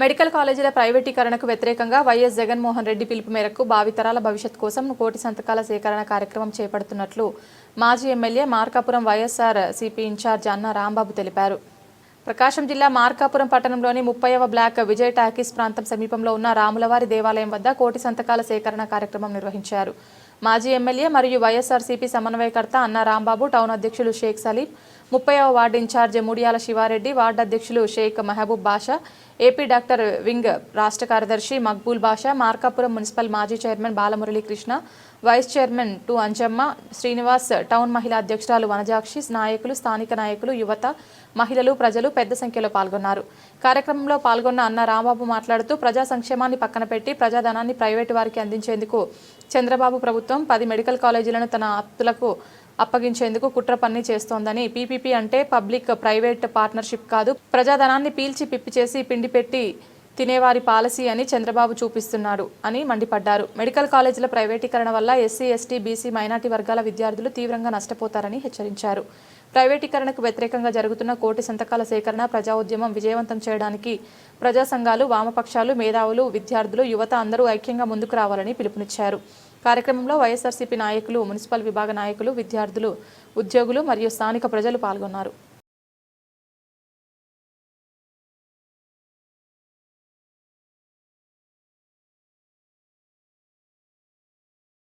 Medical కాలేజీల ప్రైవేటీకరణకు వ్యతిరేకంగా వైఎస్ జగన్మోహన్ రెడ్డి పిలుపు మేరకు భావితరాల భవిష్యత్ కోసం కోటి సంతకాల సేకరణ కార్యక్రమం చేపడుతున్నట్లు మాజీ MLA Markapuram YSR CP in charge అన్న రాంబాబు తెలిపారు. ప్రకాశం జిల్లా మార్కాపురం పట్టణంలోని ముప్పైవ బ్లాక్ విజయ్ టాకీస్ ప్రాంతం సమీపంలో ఉన్న రాములవారి దేవాలయం వద్ద కోటి సంతకాల సేకరణ కార్యక్రమం నిర్వహించారు. మాజీ ఎమ్మెల్యే మరియు వైఎస్ఆర్సీపీ సమన్వయకర్త అన్న రాంబాబు టౌన్ అధ్యక్షులు షేక్ సలీం ముప్పైవ ward in charge Mudiyala Siva Reddy ward అధ్యక్షులు Sheikh Mahaboob Basha AP doctor wing రాష్ట్ర కార్యదర్శి మక్బూల్ బాషా మార్కాపురం మున్సిపల్ మాజీ chairman Balamuralikrishna vice chairman two Anjamma Srinivas town మహిళా అధ్యక్షురాలు వనజాక్షి నాయకులు స్థానిక నాయకులు యువత మహిళలు ప్రజలు పెద్ద సంఖ్యలో పాల్గొన్నారు. కార్యక్రమంలో పాల్గొన్న అన్న రాంబాబు మాట్లాడుతూ ప్రజా సంక్షేమాన్ని పక్కన పెట్టి ప్రజాధనాన్ని ప్రైవేటు వారికి అందించేందుకు చంద్రబాబు ప్రభుత్వం పది మెడికల్ కాలేజీలను తన ఆప్తులకు అప్పగించేందుకు కుట్ర పన్ని చేస్తోందని పీపీపీ అంటే పబ్లిక్ ప్రైవేట్ పార్ట్నర్షిప్ కాదు ప్రజాధనాన్ని పీల్చి పిప్పి చేసి పిండి పెట్టి తినేవారి పాలసీ అని చంద్రబాబు చూపిస్తున్నారు అని మండిపడ్డారు. మెడికల్ కాలేజీల ప్రైవేటీకరణ వల్ల ఎస్సీ ఎస్టీ బీసీ మైనార్టీ వర్గాల విద్యార్థులు తీవ్రంగా నష్టపోతారని హెచ్చరించారు. ప్రైవేటీకరణకు వ్యతిరేకంగా జరుగుతున్న కోటి సంతకాల సేకరణ ప్రజా ఉద్యమం విజయవంతం చేయడానికి ప్రజా సంఘాలు వామపక్షాలు మేధావులు విద్యార్థులు యువత అందరూ ఐక్యంగా ముందుకు రావాలని పిలుపునిచ్చారు. కార్యక్రమంలో వైఎస్ఆర్సీపీ నాయకులు మున్సిపల్ విభాగ నాయకులు విద్యార్థులు ఉద్యోగులు మరియు స్థానిక ప్రజలు పాల్గొన్నారు.